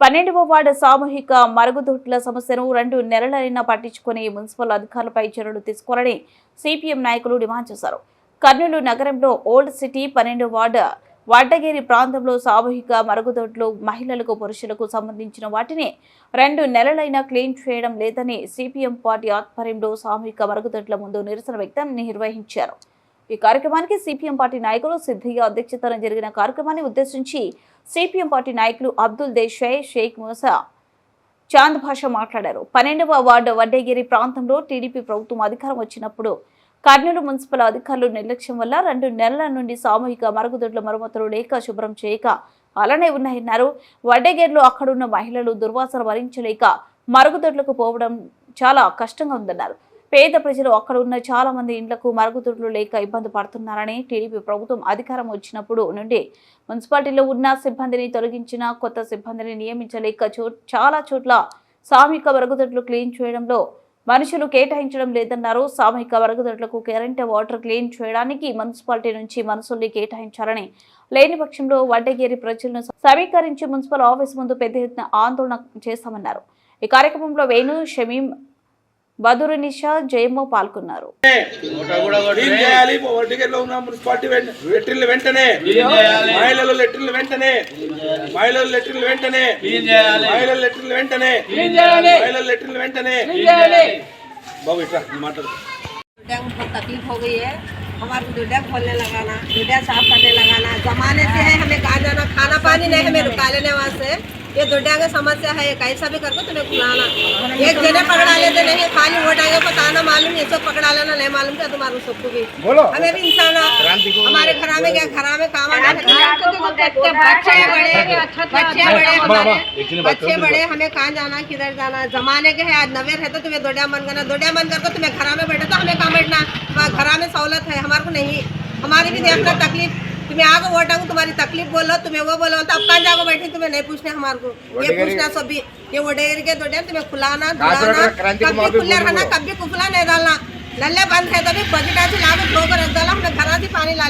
పన్నెండవ వార్డు సామూహిక మరుగుదొడ్ల సమస్యను రెండు నెలలైనా పట్టించుకుని మున్సిపల్ అధికారులపై చర్యలు తీసుకోవాలని సిపిఎం నాయకులు డిమాండ్ చేశారు. కర్నూలు నగరంలో ఓల్డ్ సిటీ పన్నెండవ వార్డు వడ్డగిరి ప్రాంతంలో సామూహిక మరుగుదొడ్లు మహిళలకు పురుషులకు సంబంధించిన వాటిని రెండు నెలలైనా క్లీన్ చేయడం లేదని సిపిఎం పార్టీ ఆధ్వర్యంలో సామూహిక మరుగుదొడ్ల ముందు నిరసన వ్యక్తం నిర్వహించారు. ఈ కార్యక్రమానికి సిపిఎం పార్టీ నాయకులు సిద్ధిగా అధ్యక్షతన జరిగిన కార్యక్రమాన్ని ఉద్దేశించి సిపిఎం పార్టీ నాయకులు అబ్దుల్ దేశాయ్ షేక్ మూసా చాంద్ భాష మాట్లాడారు. పన్నెండవ వార్డు వడ్డేగిరి ప్రాంతంలో టీడీపీ ప్రభుత్వం అధికారం వచ్చినప్పుడు కర్నూలు మున్సిపల్ అధికారులు నిర్లక్ష్యం వల్ల రెండు నెలల నుండి సామూహిక మరుగుదొడ్ల మరమ్మతులు లేక శుభ్రం చేయక అలానే ఉన్నాయన్నారు. వడ్డేగేర్లో అక్కడున్న మహిళలు దుర్వాసన భరించలేక మరుగుదొడ్లకు పోవడం చాలా కష్టంగా ఉందన్నారు. పేద ప్రజలు అక్కడ ఉన్న చాలా మంది ఇండ్లకు మరుగుదొడ్లు లేక ఇబ్బంది పడుతున్నారని టీడీపీ ప్రభుత్వం అధికారం వచ్చినప్పుడు నుండి మున్సిపాలిటీలో ఉన్న సిబ్బందిని తొలగించిన కొత్త సిబ్బందిని నియమించలేక చో చాలా చోట్ల సామూహిక మరుగుదొడ్లు క్లీన్ చేయడంలో మనుషులు కేటాయించడం లేదన్నారు. సామూహిక మరుగుదొడ్లకు కరెంట్ వాటర్ క్లీన్ చేయడానికి మున్సిపాలిటీ నుంచి మనుషుల్ని కేటాయించాలని లేని పక్షంలో వడ్డగేరి ప్రజలను సమీకరించి మున్సిపల్ ఆఫీస్ ముందు పెద్ద ఎత్తున ఆందోళన చేస్తామన్నారు. ఈ కార్యక్రమంలో వేణు షమీం బదురునిషా జయమ్మ పాల్గొన్నారు క్లీన్ చేయాలి వడ్డీగల్లో ఉన్న మున్సిపాలిటీ వెంట- లెట్రిన్లు వెంటనే మహిళలు లెట్రిన్లు వెంటనే మహిళలు లెట్రిన్లు వెంటనే మహిళలు లెట్రిన్లు వెంటనే మహిళలు లెట్రిన్లు వెంటనే బాబు ఇట్లా మాట్లాడు डैम को तकलीफ हो गई है हमारे को डैम खोलने लगाना डैम साफ करने लगाना जमाने से है हमें कहा जाना खाना पानी नहीं हमें रुका लेने वास्ते ये दुड्डा का समस्या है कैसा भी करके तुम्हें खुलाना एक जने पकड़ा नहीं खाली वोट आगे को ताना मालूम ये सब पकड़ा लेना नहीं मालूम क्या तुम्हारे सबको भी। बोलो। हमें भी इंसान है। हमारे घर में क्या घर में काम आना बच्चे बड़े बच्चे बड़े हमारे बच्चे बड़े हमें कहाँ जाना किधर जाना? जमाने के है आज नवे है तो तुम्हें दोडिया मन करना दोडिया मन करके तुम्हें घर में बैठे तो हमें कहाँ बैठना? घर में सहूलत है हमारे को नहीं। हमारी भी देखना तकलीफ़। तुम्हें आगे वोट आऊँ तुम्हारी तकलीफ़ बोलो तुम्हें वो बोलो तो अब कहाँ जाओ बैठे? तुम्हें नहीं पूछने हमारे को। ये पूछना सभी भी ये वोडेगिरी के दोटे तुम्हें खुलाना धुलाना कभी खुला रहना कभी कुफला नहीं डालना। नल्ले बंद है तभी बजट ऐसे लागू धोकर रख डाला हमने घर से पानी ले।